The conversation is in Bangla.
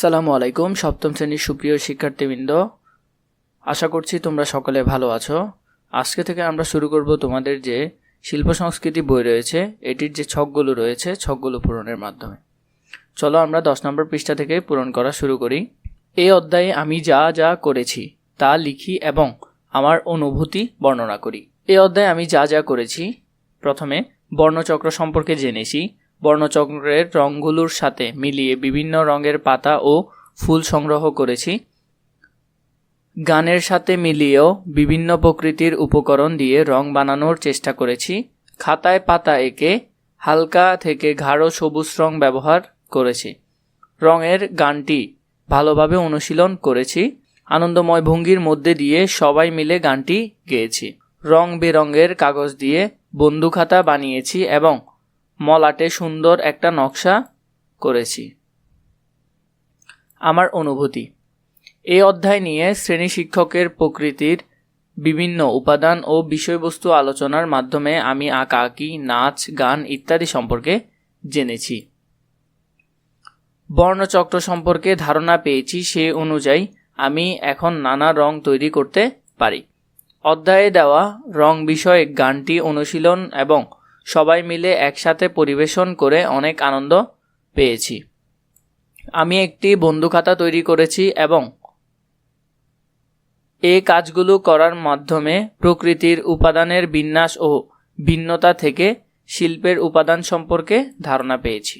আসসালামু আলাইকুম, সপ্তম শ্রেণির সুপ্রিয় শিক্ষার্থীবৃন্দ। আশা করছি তোমরা সকলে ভালো আছো। আজকে থেকে আমরা শুরু করব তোমাদের যে শিল্প সংস্কৃতি বই রয়েছে, এটির যে ছকগুলো রয়েছে, ছকগুলো পূরণের মাধ্যমে। চলো আমরা দশ নম্বর পৃষ্ঠা থেকে পূরণ করা শুরু করি। এই অধ্যায়ে আমি যা যা করেছি, তা লিখি এবং আমার অনুভূতি বর্ণনা করি। এই অধ্যায়ে আমি যা যা করেছি, প্রথমে বর্ণচক্র সম্পর্কে জেনেছি বর্ণচক্রের রঙগুলোর সাথে মিলিয়ে বিভিন্ন রঙের পাতা ও ফুল সংগ্রহ করেছি। গানের সাথে মিলিয়েও বিভিন্ন প্রকৃতির উপকরণ দিয়ে রং বানানোর চেষ্টা করেছি। খাতায় পাতা এঁকে হালকা থেকে গাঢ় সবুজ রং ব্যবহার করেছি। রঙের গানটি ভালোভাবে অনুশীলন করেছি। আনন্দময় ভঙ্গির মধ্যে দিয়ে সবাই মিলে গানটি গেয়েছি। রং বেরঙের কাগজ দিয়ে বন্ধু খাতা বানিয়েছি এবং মলাটে সুন্দর একটা নকশা করেছি। আমার অনুভূতি। এই অধ্যায় নিয়ে শ্রেণি শিক্ষকের প্রকৃতির বিভিন্ন উপাদান ও বিষয়বস্তু আলোচনার মাধ্যমে আমি আঁকাআঁকি, নাচ, গান ইত্যাদি সম্পর্কে জেনেছি। বর্ণচক্র সম্পর্কে ধারণা পেয়েছি সে অনুযায়ী আমি এখন নানা রং তৈরি করতে পারি। অধ্যায়ে দেওয়া রং বিষয়ে গানটি অনুশীলন এবং সবাই মিলে একসাথে পরিবেশন করে অনেক আনন্দ পেয়েছি। আমি একটি বন্ধু খাতা তৈরি করেছি এবং এই কাজগুলো করার মাধ্যমে প্রকৃতির উপাদানের বিন্যাস ও ভিন্নতা থেকে শিল্পের উপাদান সম্পর্কে ধারণা পেয়েছি।